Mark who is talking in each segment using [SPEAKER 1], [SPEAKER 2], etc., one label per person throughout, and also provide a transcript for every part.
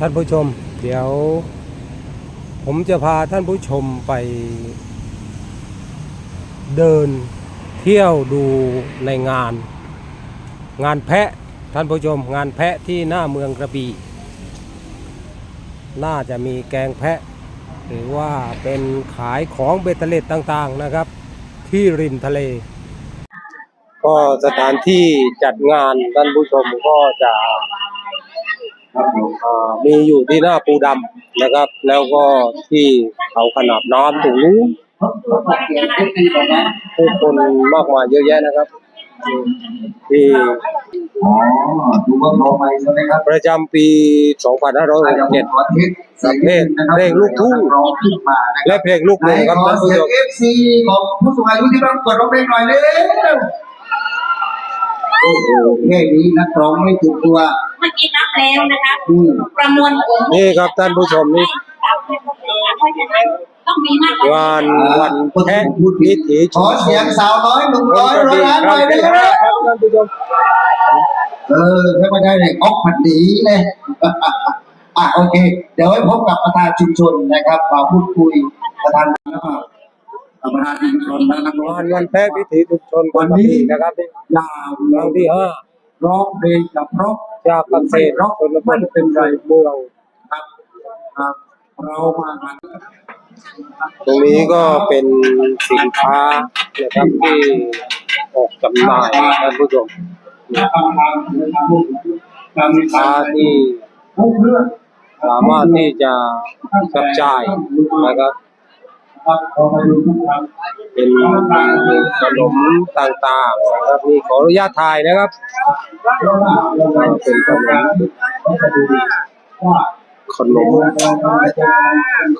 [SPEAKER 1] ท่านผู้ชม เดี๋ยว ผมจะพาท่านผู้ชมไป เดินเที่ยวดูในงาน งานแพะท่านผู้ชม งานแพะที่หน้าเมืองกระบี่น่าจะมีแกงแพะ หรือว่าเป็นขายของเบตเตเล็ดต่างๆนะครับ ที่ริมทะเล ก็สถานที่จัดงานท่านผู้ชมก็จะ มีอยู่ที่หน้าปูดำนะครับ แล้วก็ที่เขาขนาบน้ำตรงนู้นผู้คนมากมายเยอะแยะนะครับที่ประจำปี 2567เพลงเพลงลูกทุ่งและเพลงลูก
[SPEAKER 2] ไหน
[SPEAKER 1] ทุ่งครับท่านผู้
[SPEAKER 2] เสี
[SPEAKER 1] ช
[SPEAKER 2] ยง
[SPEAKER 1] ม
[SPEAKER 2] เอฟซีของผู้สูงอายุที่ร้องกดร้องเพลงหน่อยเร็ว โอ้โหแค่นี้นักร้องไม่ถึงตัว
[SPEAKER 3] เมื่อกี้นับแล้วนะคะ
[SPEAKER 2] อืม
[SPEAKER 3] ประมวลผล
[SPEAKER 1] นี่ครับท่านผู้ชมนี่
[SPEAKER 3] เพราะฉะนั้นต้องมีมาตรฐาน
[SPEAKER 1] งานวันแพะวิถี
[SPEAKER 2] ขอเสียงสาวน้อยหนุ่ม
[SPEAKER 1] เมื
[SPEAKER 2] น้
[SPEAKER 1] อง
[SPEAKER 2] อย
[SPEAKER 1] กระ
[SPEAKER 2] ร้อย
[SPEAKER 1] บี่
[SPEAKER 2] ล้าน
[SPEAKER 1] ค
[SPEAKER 2] หน่
[SPEAKER 1] รั้
[SPEAKER 2] องย
[SPEAKER 1] ที่
[SPEAKER 2] เร็ว
[SPEAKER 1] ห้าครับท่านผู้ชม
[SPEAKER 2] เออให้มาได้เลยออกผัดดีเลยอะโอเค เดี๋ยวให้พบกับประธานชุมชนนะครับ มาพูดคุยประธานแล้วก็ ประธานชุมชนและนักร้อง
[SPEAKER 1] งานวันแพะวิถีชุมชนวันนี้นะครับนี่
[SPEAKER 2] ยาว
[SPEAKER 1] ครั้งที่ห้า
[SPEAKER 2] ร้องเพลงกับร็อก
[SPEAKER 1] จากเกษตรชนบทเป็นไรเมือง
[SPEAKER 2] ครับครับเรามากัน
[SPEAKER 1] ตรงนี้ก็เป็นสินค้านะครับที่ออกจำหน่ายท่านผู้ชม
[SPEAKER 2] ทำงานนะครับการ
[SPEAKER 1] สินค้าที่
[SPEAKER 2] ทุกเรื่อง
[SPEAKER 1] สามารถที่จะจับจ่ายนะครับ
[SPEAKER 2] ครับ เป็
[SPEAKER 1] นขนมต่างๆนะครับนี่ขออนุญาตถ่ายนะครับ
[SPEAKER 2] เป็
[SPEAKER 1] นขนมขนม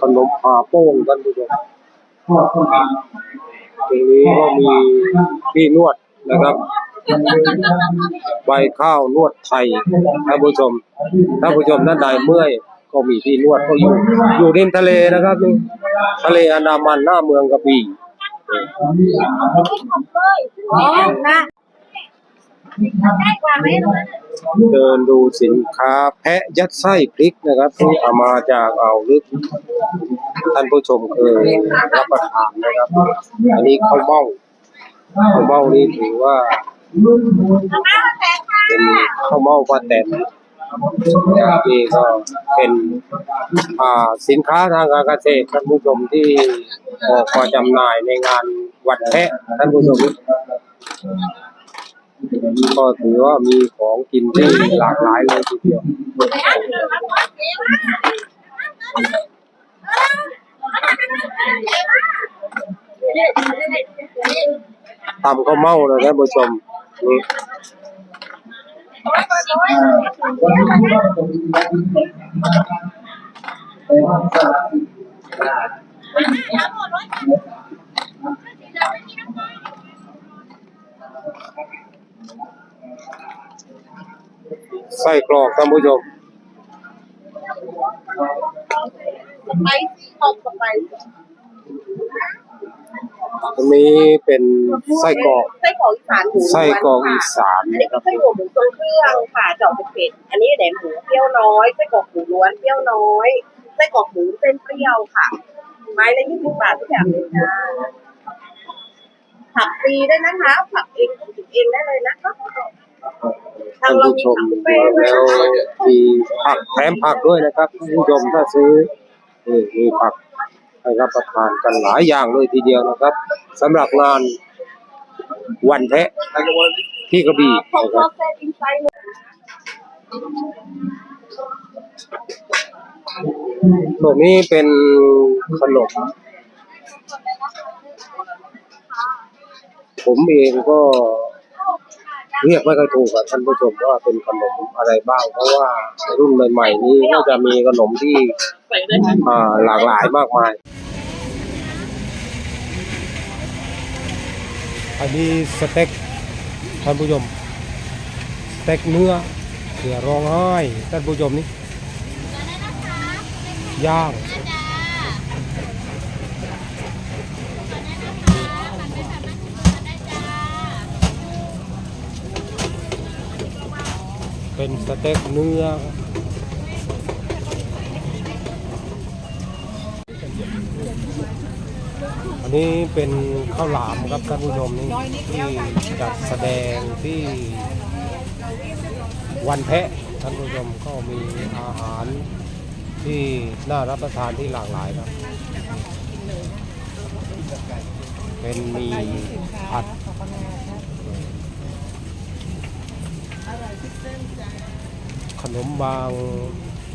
[SPEAKER 1] ขนมผาโป้งท่านผู้ชม
[SPEAKER 2] ตร
[SPEAKER 1] ตรงนี้ก็มีที่นวดนะครับใบข้าวนวดไทยท่านผู้ชมท่านผู้ชมท่านใดเมื่อย ก็มีที่นวดก็อยู่อยู่ริมทะเลนะครับนี่ทะเลอันดามันหน้าเมืองกระบี่เดินดูสินค้าแพะยัดไส้พริกนะครับที่เอามาจากอ่าวลึก ท่านผู้ชมเคยรับประทานนะครับ อันนี้ข้าวเม่าข้าวเม่านี่ถือว่าเป็นข้าวเม่าปลาแตน นะครับนี่ก็เป็นอ่าสินค้าทางการเกษตรท่านผู้ชมที่ออกมาจำหน่ายในงานวันแพะท่านผู้ชมก็ถือว่ามีของกินที่หลากหลายเลยทีเดียวตำข้าเม่านะท่านผู้ชมนี่ ไส้กรอกท่านผู้ชม
[SPEAKER 3] ไปตกไป
[SPEAKER 1] ตรงนี้เป็นไส้กรอก
[SPEAKER 3] ไส้กรอกอีสานหมู
[SPEAKER 1] ไส้กรอกอีสาน
[SPEAKER 3] อันนี้ก็ไส้กรอกหมูทรงเครื่องค่ะเจาะเป็นเผ็ดอันนี้แหนมหมูเปรี้ยวน้อยไส้กรอกหมูล้วนเปรี้ยวน้อยไส้กรอกหมูเส้นเปรี้ยวค่ะ ไม้ละยี่สิบบาททุกอย่างเลยจ้าผักฟรีด้วยนะคะผักเองต้องกินเองได้เลยนะคะทา
[SPEAKER 1] ท่างน
[SPEAKER 3] เรา
[SPEAKER 1] ผู้
[SPEAKER 3] มี
[SPEAKER 1] ชม
[SPEAKER 3] ผักบุฟเฟ่ต์ด้วย
[SPEAKER 1] แล้ว
[SPEAKER 3] นะคะ
[SPEAKER 1] มีผักแถมผักด้วยนะครับท่านผู้ชมถ้าซื้อนี่มีผัก ให้รับประทานกันหลายอย่างเลยทีเดียวนะครับสำหรับงานวันแพะที่กระบี่
[SPEAKER 3] ข
[SPEAKER 1] นะค
[SPEAKER 3] รั
[SPEAKER 1] บ
[SPEAKER 3] ตอินไซด์
[SPEAKER 1] ตัวนี้เป็นขนม ผมเองก็เรียกไม่ค่อยถูกอะท่านผู้ชมว่าเป็นขนมอะไรบ้าง เพราะว่ารุ่นใหม่ ๆ นี้ก็จะมีขนมที่
[SPEAKER 3] ใส่เลยค่ะ
[SPEAKER 1] อ่าหลากหลายมากมาย อันนี้สเต็กท่านผู้ชมสเต็กเนื้อเสือร้องไห้ท่านผู้ชมนี่ย่างเป็นสเต็กเนื้อ อันนี้เป็นข้าวหลามครับท่านผู้ชมนี่ที่จัดแสดงที่วันแพะท่านผู้ชมก็มีอาหารที่น่ารับประทานที่หลากหลายครับ เป็นมีผัดขนมบาง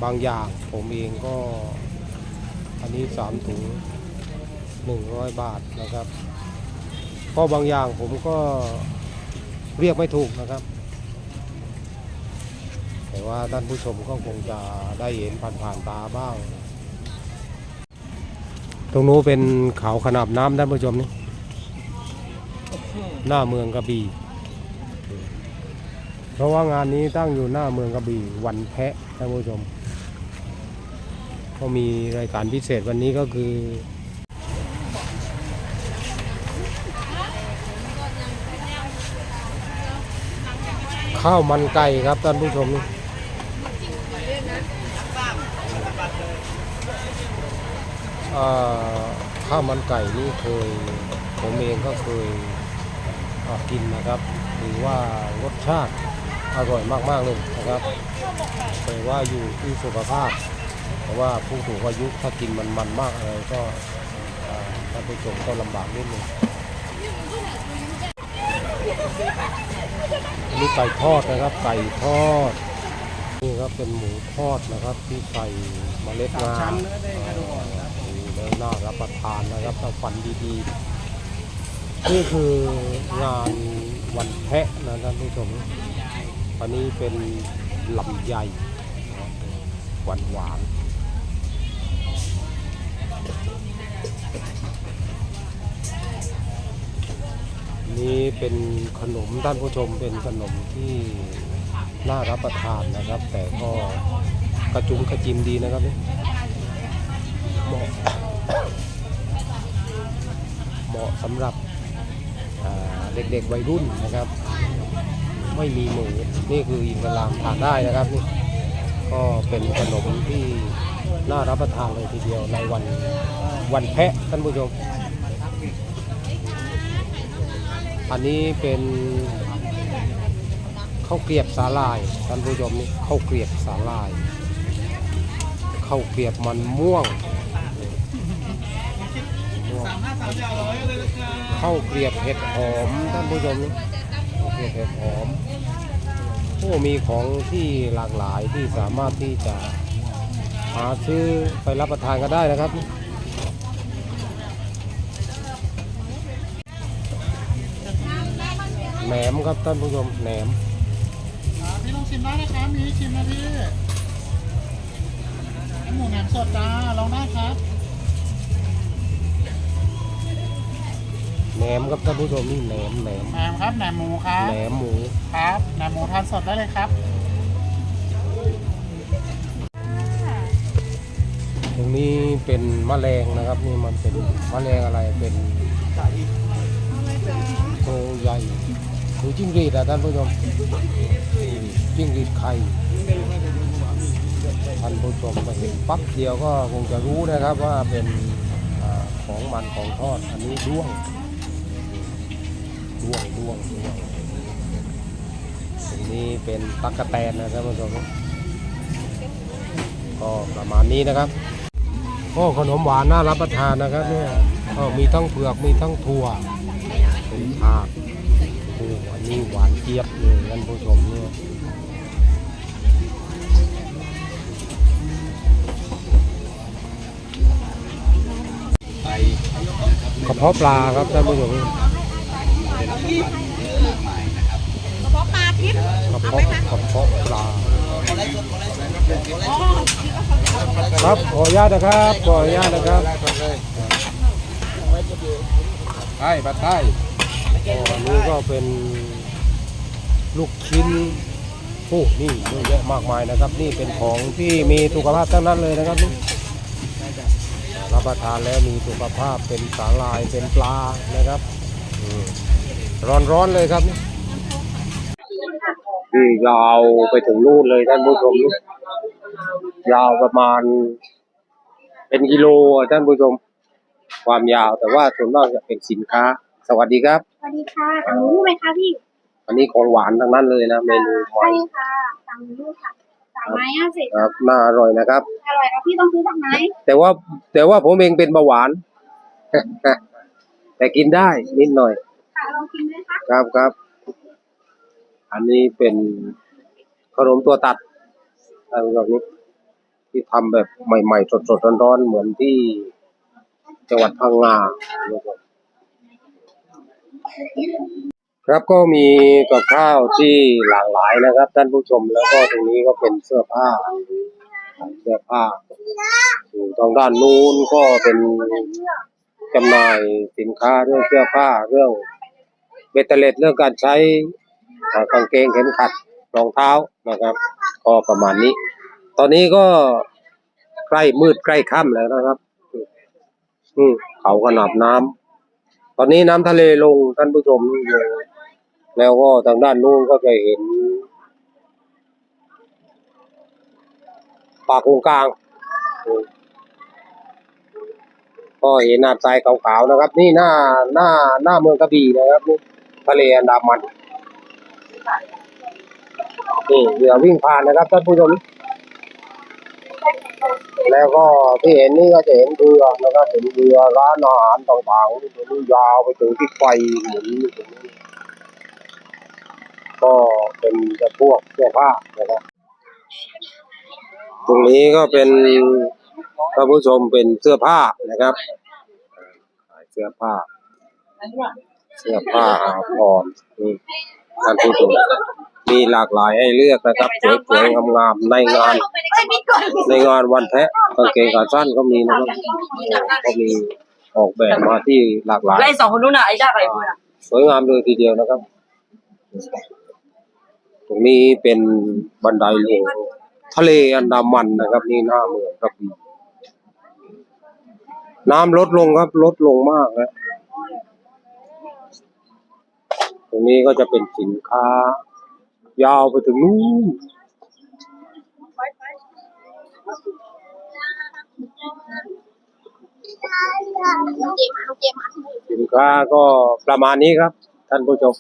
[SPEAKER 1] บางอย่างผมเองก็อันนี้สามถุง หนึ่งร้อยบาทนะครับก็บางอย่างผมก็เรียกไม่ถูกนะครับ แต่ว่าท่านผู้ชมก็คงจะได้เห็นผ่านๆตาบ้าง ตรงนู้นเป็นเขาขนาบน้ำท่านผู้ชมนี่หน้าเมืองกระบี่เพราะว่างานนี้ตั้งอยู่หน้าเมืองกระบี่วันแพะท่านผู้ชม ก็มีรายการพิเศษวันนี้ก็คือ ข้าวมันไก่ครับท่านผู้ชมนี่ข้าวมันไก่นี่เคยผมเองก็เคยกินนะครับถือว่ารสชาติอร่อยมากๆเลยนะครับแต่ว่าอยู่ที่สุขภาพ เพราะว่าผู้สูงอายุถ้ากินมันมันๆมากอะไรก็ท่านผู้ชมก็ลำบากนิดนึง อันนี้ไก่ทอดนะครับ ไก่ทอด นี่ครับเป็นหมูทอดนะครับ ที่ใส่เมล็ดงาดูแล้วน่ารับประทานนะครับถ้าฟันดีๆ นี่คืองานวันแพะนะท่านผู้ชมอันนี้เป็นลำไยหวานหวาน นี่เป็นขนมท่านผู้ชมเป็นขนมที่น่ารับประทานนะครับ แต่ก็กระจุมกระจิมดีนะครับนี่เหมาะเหมาะสำหรับเด็กๆวัยรุ่นนะครับ ไม่มีหมูนี่คืออินทรามทานได้นะครับนี่ก็เป็นขนมที่น่ารับประทานเลยทีเดียวในวันวันแพะท่านผู้ชม อันนี้เป็นข้าวเกรียบสาลายท่านผู้ชมนี่ข้าวเกรียบสาลายข้าวเกรียบมันม่วงข้าวเกรียบเห็ดหอมท่านผู้ชมนี่ข้าวเกรียบเห็ดหอมโอ้มีของที่หลากหลายที่สามารถที่จะหาซื้อไปรับประทานก็ได้นะครับ แหนมครับท่านผู้ชมแหนม
[SPEAKER 4] พี่ลองชิมได้นะครับมีให้ชิมนะพี่หมูแหนมสดจ้าลองได้ครับ
[SPEAKER 1] แหนมครับท่านผู้ชมนี่แหนมแหนม
[SPEAKER 4] แหนมครับแหนมหมูครับ
[SPEAKER 1] แหนมหมู
[SPEAKER 4] ครับแหนมหมูทานสดได้เลยครับ
[SPEAKER 1] ตรงนี้เป็นมแมลงนะครับ นี่มันเป็นมแมลงอะไรเป็นตัวใหญ่ จิ้งหรีดอะท่านผู้ชมจิ้งหรีดไข่ท่านผู้ชมมาเห็นปั๊บเดียวก็คงจะรู้นะครับว่าเป็นอของมันของทอดอันนี้ด้วงด้วงด้วงด้วงตรงนี้เป็นตั๊กะแตนนะท่านผู้ชมก็ประมาณนี้นะครับก็ขนมหวานน่ารับประทานนะครับเนี่ยก็มีทั้งเผือกมีทั้งถั่วเป็นถาดโอ้อั นนี้หวานเจี๊ยบเลยท่านผู้ชมเนี่ยกระเพาะปลาครับท่านผู้ชม
[SPEAKER 3] กระเพาะปลาทิพย์
[SPEAKER 1] กระเพาะกระเพาะปลาครับขออนุญาตนะครับขออนุญาตนะครับใต้ปัดใต้อันนี้ก็เป็น ลูกชิ้นโอ้นี่เยอะแยะมากมายนะครับ นี่เป็นของที่มีสุขภาพทั้งนั้นเลยนะครับนี่รับประทานแล้วมีสุขภาพเป็นสาลายเป็นปลานะครับอืมร้อนๆเลยครับนี่ที่ยาวไปถึงนู่นเลยท่านผู้ชมนี่ยาวประมาณ เป็นกิโลอะท่านผู้ชม ความยาวแต่ว่าส่วนมากจะเป็นสินค้า สวัสดีครับ
[SPEAKER 5] สวัสดีค่ะสั่งรู้ไหมคะพี่
[SPEAKER 1] อันนี้ของหวานทั้งนั้นเลยนะเมนูใหม่
[SPEAKER 5] ใช่ค่ะสั่งรู้ค่ะสามไม้ห้าสิบ
[SPEAKER 1] ครับน่าอร่อยนะครับ
[SPEAKER 5] อร่อยครับพี่ต้องซื้อสักไม้
[SPEAKER 1] แต่ว่าแต่ว่าผมเองเป็นเบาหวาน แต่กินได้นิดหน่อย
[SPEAKER 5] ค่ะลองกินไหมคะ
[SPEAKER 1] ครับครับ อันนี้เป็นขนมตัวตัดอะไรแบบนี้ ที่ทำแบบใหม่ๆสดๆร้อนๆเหมือนที่จังหวัดพังงานะ ครับก็มีกับข้าวที่หลากหลายนะครับ ท่านผู้ชมแล้วก็ตรงนี้ก็เป็นเสื้อผ้าเสื้อผ้าอยู่ทางด้านนู้นก็เป็นจำหน่ายสินค้าเรื่องเสื้อผ้าเรื่องเบตเตเลตเรื่องการใช้กางเกงเข็มขัดรองเท้านะครับ ก็ประมาณนี้ ตอนนี้ก็ใกล้มืดใกล้ค่ำแล้วนะครับอืมเขาขนาบน้ำตอนนี้น้ำทะเลลงท่านผู้ชมนี่เลย แล้วก็ทางด้านนู้นก็จะเห็นปากงกลาง ก็เห็นหาดทรายขาวๆนะครับ นี่หน้าหน้าหน้าเมืองกระบี่นะครับนี่ทะเลอันดามันนี่เรือวิ่งผ่านนะครับท่านผู้ชมแล้วก็ที่เห็นนี่ก็จะเห็นเรือนะครับเห็นเรือร้านอาหารต่างๆที่ยาวไปถึงที่ไฟหมุนอยู่ตรงนี้ เป็นจะพวกเสื้อผ้านะครับ ตรงนี้ก็เป็นท่านผู้ชมเป็นเสื้อผ้านะครับขายเสื้อผ้า เสื้อผ้าอาภรณ์นี่ท่านผู้ชมมีหลากหลายให้เลือกนะครับสวยๆงามๆในงาน ในงานวันแพะกางเกงขาสั้นก็มีนะครับก็มีออกแบบมาที่หลากหลาย
[SPEAKER 6] แล้วไอ้สองคนนู้นน่ะไอ้ด้ากับไอ้พูดอะ
[SPEAKER 1] สวยงามเลยทีเดียวนะครับต รงนี้เป็นบันไดลงทะเลอันดามันนะครับ นี่หน้าเมืองกระบี่น้ำลดลงครับ ลดลงมากนะตรงนี้ก็จะเป็นสินค้า ยาวไปถึงนู้นสินค้าก็ประมาณนี้ครับ ท่านผู้ชม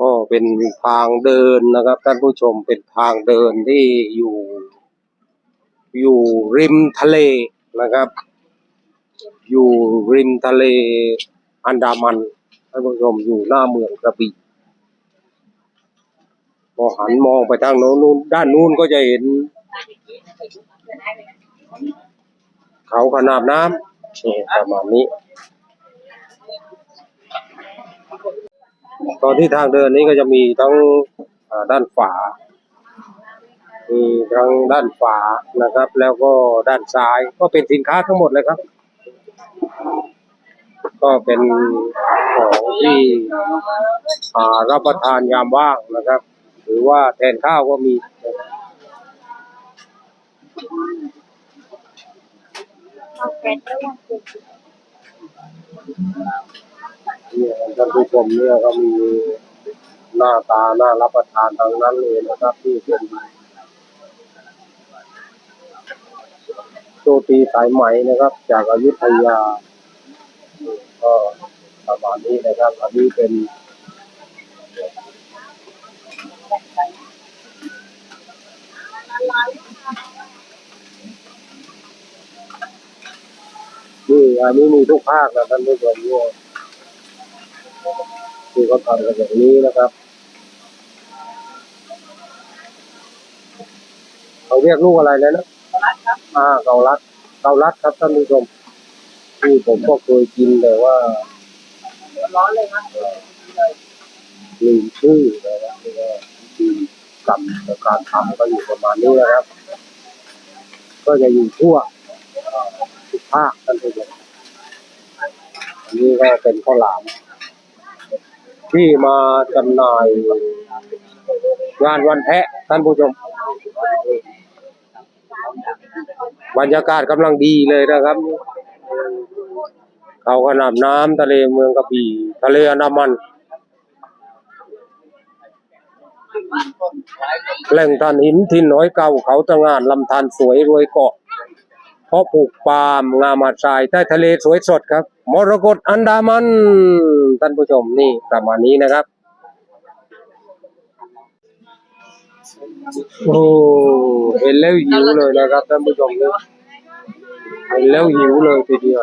[SPEAKER 1] ก็เป็นทางเดินนะครับท่านผู้ชมเป็นทางเดินที่อยู่ อยู่ริมทะเลนะครับ อยู่ริมทะเลอันดามันท่านผู้ชมอยู่หน้าเมืองกระบี่พอหันมองไปทางโน้นนู้นด้านนู้นก็จะเห็น เขาขนาบน้ำนี่ประมาณนี้ ตอนที่ทางเดินนี้ก็จะมีทั้งด้านฝามีทั้งด้านฝานะครับ แล้วก็ด้านซ้ายก็เป็นสินค้าทั้งหมดเลยครับ ก็เป็นของที่รับประทานยามว่างนะครับ หรือว่าแทนข้าวก็มีนะครับ เนี่ยท่านผู้ชมเนี่ยก็มีหน้าตาหน่ารับประทานทั้งนั้นเลยนะครับ ที่เป็นโรตีสายไหมนะครับ จากอายุทยา ก็ประมาณนี้นะครับ อันนี้เป็นนี่อันนี้มีทุกภาคนะท่านผู้ชมเนี่ย ที่เขาทำกันอย่างนี้นะครับเขาเรียกลูกอะไรแล้วนะอ่าเกาลัดเกาลัดครับท่านผู้ชมที่ผมก็เคยกินแต่ว่า
[SPEAKER 6] ร้อนเลยครับ
[SPEAKER 1] ลืมชื่อนะครับที่ว่าที่กับการทำก็อยู่ประมาณนี้นะครับ ก็จะอยู่ทั่วเอ่อทุกภาคท่านผู้ชมอันนี้ก็เป็นข้าวหลาม ที่มาจำหน่ายงานวันแพะท่านผู้ชม บรรยากาศกำลังดีเลยนะครับ เขาขนาบน้ำทะเลเมืองกระบี่ทะเลอันดามันแหล่งทานหินที่น้อยเก่าเขาตะงานลำธารสวยรวยเกาะ เพราะปลูกปาล์มงามาทรายใต้ทะเลสวยสดครับ มรกตอันดามัน ท่านผู้ชมนี่ประมาณนี้นะครับโอ้เห็นแล้วหิวเลยนะครับท่านผู้ชมนี่เห็นแล้วหิวเลยทีเดียว